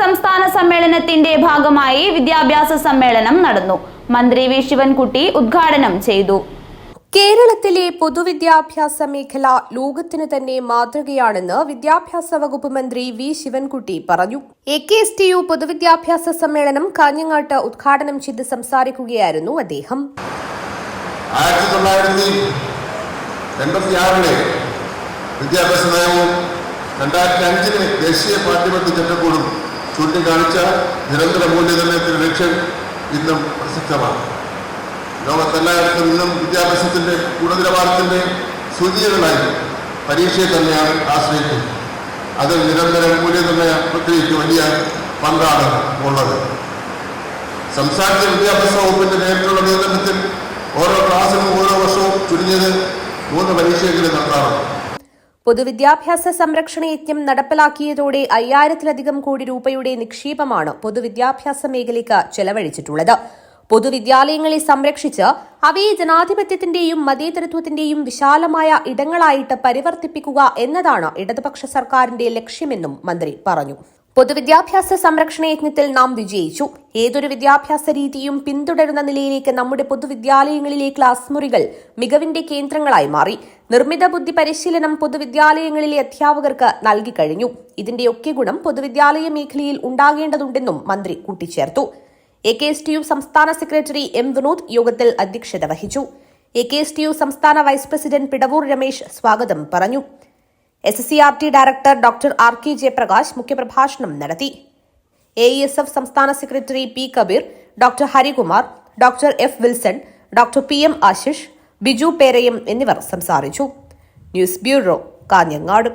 സംസ്ഥാന സമ്മേളനത്തിന്റെ ഭാഗമായി വിദ്യാഭ്യാസ സമ്മേളനം നടന്നു. മന്ത്രി വി. ശിവൻകുട്ടി ഉദ്ഘാടനം ചെയ്തു. കേരളത്തിലെ പൊതുവിദ്യാഭ്യാസ മേഖല ലോകത്തിന് തന്നെ മാതൃകയാണെന്ന് വിദ്യാഭ്യാസ വകുപ്പ് മന്ത്രി വി. ശിവൻകുട്ടി പറഞ്ഞു. A K S T U പൊതുവിദ്യാഭ്യാസ സമ്മേളനം കാഞ്ഞങ്ങാട്ട് ഉദ്ഘാടനം ചെയ്ത് സംസാരിക്കുകയായിരുന്നു അദ്ദേഹം. ആയിരത്തി തൊള്ളായിരത്തി വിദ്യാഭ്യാസ നയവും രണ്ടായിരത്തി അഞ്ചിലെ ദേശീയ പാഠ്യപദ്ധതി ചട്ടക്കൂടും ചൂണ്ടിക്കാണിച്ച നിരന്തര മൂല്യനിർണയത്തിന് ലക്ഷ്യം ഇന്നും പ്രസക്തമാണ്. ലോകത്തെല്ലായിടത്തും ഇന്നും വിദ്യാഭ്യാസത്തിന്റെ ഗുണനിലവാരത്തിന്റെ സൂചികകളായി പരീക്ഷയെ തന്നെയാണ് ആശ്രയിക്കുന്നത്. അതിൽ നിരന്തര മൂല്യനിർണയ പ്രക്രിയയ്ക്ക് വലിയ പങ്കാണ് ഉള്ളത്. സംസ്ഥാനത്തെ വിദ്യാഭ്യാസ വകുപ്പിന്റെ നേരിട്ടുള്ള നിയന്ത്രണത്തിൽ ഓരോ ക്ലാസ്സിനും ഓരോ വർഷവും ചുരുങ്ങിയത് മൂന്ന് പരീക്ഷയെങ്കിലും നടത്താറുണ്ട്. പൊതുവിദ്യാഭ്യാസ സംരക്ഷണ യജ്ഞം നടപ്പിലാക്കിയതോടെ അയ്യായിരത്തിലധികം കോടി രൂപയുടെ നിക്ഷേപമാണ് പൊതുവിദ്യാഭ്യാസ മേഖലയ്ക്ക് ചെലവഴിച്ചിട്ടുള്ളത്. പൊതുവിദ്യാലയങ്ങളെ സംരക്ഷിച്ച് അവയെ ജനാധിപത്യത്തിന്റെയും മതേതരത്വത്തിന്റെയും വിശാലമായ ഇടങ്ങളായിട്ട് പരിവർത്തിപ്പിക്കുക എന്നതാണ് ഇടതുപക്ഷ സർക്കാരിന്റെ ലക്ഷ്യമെന്നും മന്ത്രി പറഞ്ഞു. പൊതുവിദ്യാഭ്യാസ സംരക്ഷണ യജ്ഞത്തിൽ നാം വിജയിച്ചു. ഏതൊരു വിദ്യാഭ്യാസ രീതിയും പിന്തുടരുന്ന നിലയിലേക്ക് നമ്മുടെ പൊതുവിദ്യാലയങ്ങളിലെ ക്ലാസ് മുറികൾ മികവിന്റെ കേന്ദ്രങ്ങളായി മാറി. നിർമ്മിത ബുദ്ധി പരിശീലനം പൊതുവിദ്യാലയങ്ങളിലെ അധ്യാപകർക്ക് നൽകിക്കഴിഞ്ഞു ഇതിന്റെയൊക്കെ ഗുണം പൊതുവിദ്യാലയ മേഖലയിൽ ഉണ്ടാകേണ്ടതുണ്ടെന്നും മന്ത്രി കൂട്ടിച്ചേർത്തു. A K S T U സംസ്ഥാന സെക്രട്ടറി എം വിനോദ് യോഗത്തിൽ അധ്യക്ഷത വഹിച്ചു. A K S T U സംസ്ഥാന വൈസ് പ്രസിഡന്റ് പിടവൂർ രമേശ് സ്വാഗതം പറഞ്ഞു. S S C R T director doctor R K Jayaprakash മുഖ്യപ്രഭാഷണം നടത്തി. എ ഇ എസ് എഫ് സംസ്ഥാന secretary P Kabeer doctor Harikumar doctor F Wilson doctor P M Ashish Biju Perayam എന്നിവർ സംസാരിച്ചു. News bureau Kanhangad.